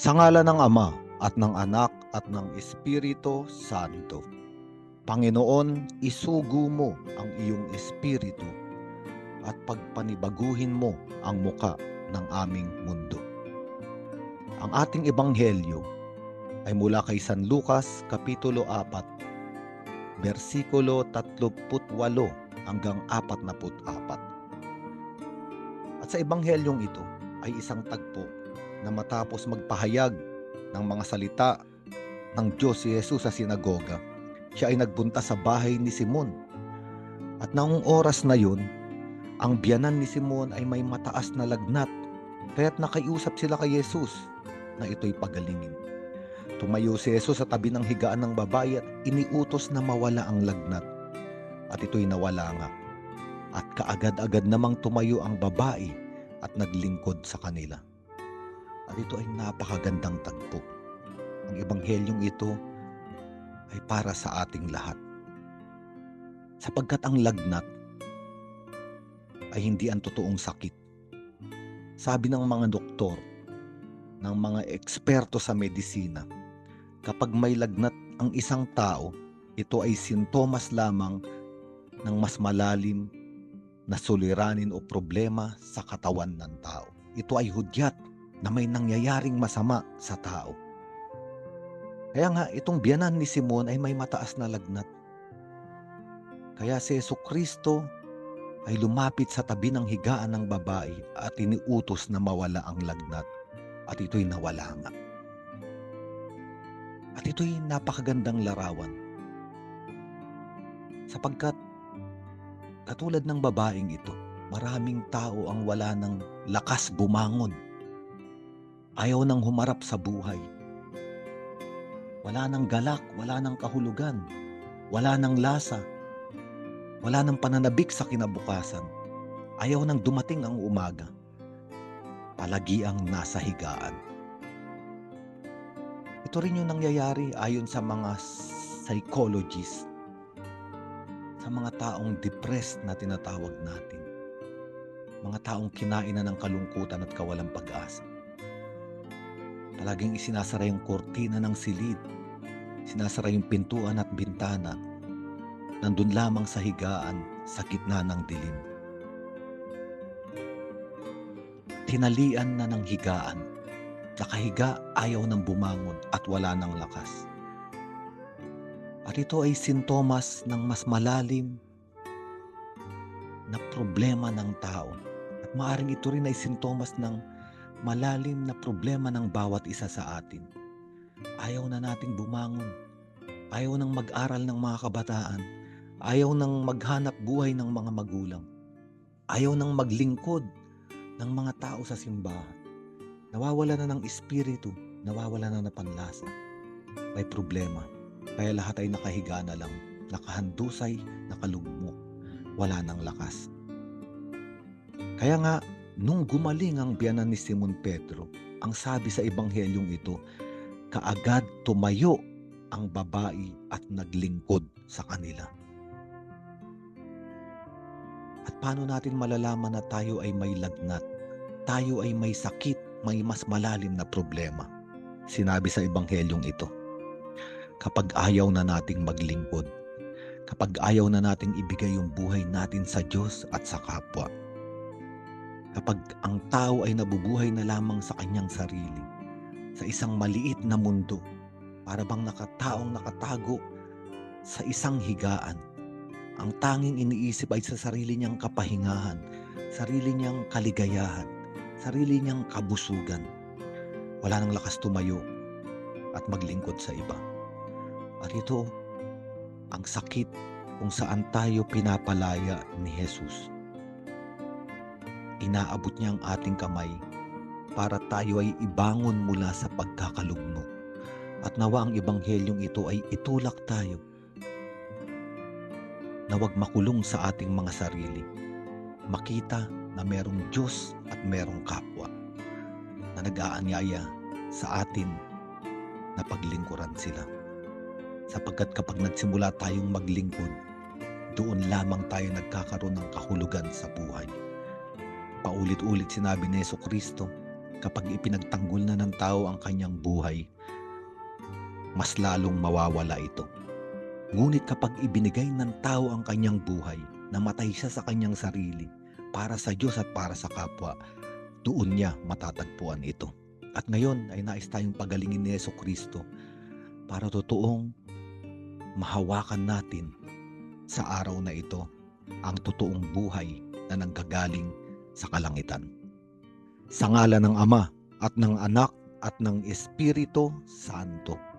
Sa ngala ng Ama at ng Anak at ng Espiritu Santo. Panginoon, isugo mo ang iyong espiritu at pagpanibaguhin mo ang muka ng aming mundo. Ang ating ebanghelyo ay mula kay San Lucas Kapitulo 4, versikulo 38 hanggang 44. At sa ebanghelyong ito ay isang tagpo na matapos magpahayag ng mga salita ng Diyos si Jesus sa sinagoga, siya ay nagbunta sa bahay ni Simon. At noong oras na yun, ang biyanan ni Simon ay may mataas na lagnat, kaya't nakiusap sila kay Jesus na ito'y pagalingin. Tumayo si Jesus sa tabi ng higaan ng babae at iniutos na mawala ang lagnat. At ito'y nawala nga. At kaagad-agad namang tumayo ang babae at naglingkod sa kanila. At ito ay napakagandang tagpo. Ang ebanghelyong ito ay para sa ating lahat. Sapagkat ang lagnat ay hindi ang totoong sakit. Sabi ng mga doktor, ng mga eksperto sa medisina, kapag may lagnat ang isang tao, ito ay sintomas lamang ng mas malalim na suliranin o problema sa katawan ng tao. Ito ay hudyat na may nangyayaring masama sa tao. Kaya nga, itong biyanan ni Simon ay may mataas na lagnat. Kaya si Yesu Kristo ay lumapit sa tabi ng higaan ng babae at iniutos na mawala ang lagnat. At ito'y nawala nga. At ito'y napakagandang larawan. Sapagkat katulad ng babaeng ito, maraming tao ang wala ng lakas bumangon. Ayaw nang humarap sa buhay. Wala nang galak, wala nang kahulugan, wala nang lasa, wala nang pananabik sa kinabukasan. Ayaw nang dumating ang umaga. Palagi ang nasa higaan. Ito rin yung nangyayari ayon sa mga psychologists sa mga taong depressed na tinatawag natin. Mga taong kinain na ng kalungkutan at kawalang pag-asa. Palaging isinasara yung kortina ng silid. Sinasara yung pintuan at bintana. Nandun lamang sa higaan sa gitna ng dilim. Tinalian na ng higaan. Nakahiga ayaw ng bumangon at wala ng lakas. At ito ay sintomas ng mas malalim na problema ng tao. At maaring ito rin ay sintomas ng malalim na problema ng bawat isa sa atin. Ayaw na nating bumangon. Ayaw nang mag-aral ng mga kabataan. Ayaw nang maghanap buhay ng mga magulang. Ayaw nang maglingkod ng mga tao sa simbahan. Nawawala na ng espiritu, nawawala na ng panlasa. May problema. Kaya lahat ay nakahiga na lang, nakahandusay, nakalugmok, wala nang lakas. Kaya nga, nung gumaling ang biyanan ni Simon Pedro, ang sabi sa ebanghelyong ito, kaagad tumayo ang babae at naglingkod sa kanila. At paano natin malalaman na tayo ay may lagnat? Tayo ay may sakit, may mas malalim na problema. Sinabi sa ebanghelyong ito kapag ayaw na nating maglingkod, kapag ayaw na nating ibigay yung buhay natin sa Diyos at sa kapwa, kapag ang tao ay nabubuhay na lamang sa kanyang sarili, sa isang maliit na mundo, para bang nakataong nakatago sa isang higaan, ang tanging iniisip ay sa sarili niyang kapahingahan, sarili niyang kaligayahan, sarili niyang kabusugan. Wala nang lakas tumayo at maglingkod sa iba. At ito ang sakit kung saan tayo pinapalaya ni Jesus. Inaabot niya ang ating kamay para tayo ay ibangon mula sa pagkakalugmok. At nawa ang ebanghelyong ito ay itulak tayo na wag makulong sa ating mga sarili. Makita na merong Diyos at merong kapwa na nag-aanyaya sa atin na paglingkuran sila sapagkat kapag nagsimula tayong maglingkod, doon lamang tayo nagkakaroon ng kahulugan sa buhay. Paulit-ulit sinabi ni Yeso Kristo kapag ipinagtanggol na ng tao ang kanyang buhay, mas lalong mawawala ito. Ngunit kapag ibinigay ng tao ang kanyang buhay, namatay siya sa kanyang sarili para sa Diyos at para sa kapwa, doon niya matatagpuan ito. At ngayon ay nais tayong pagalingin ni Yeso Kristo para totoong mahawakan natin sa araw na ito ang totoong buhay na nanggagaling sa kalangitan. Sa ngala ng Ama at ng Anak at ng Espiritu Santo.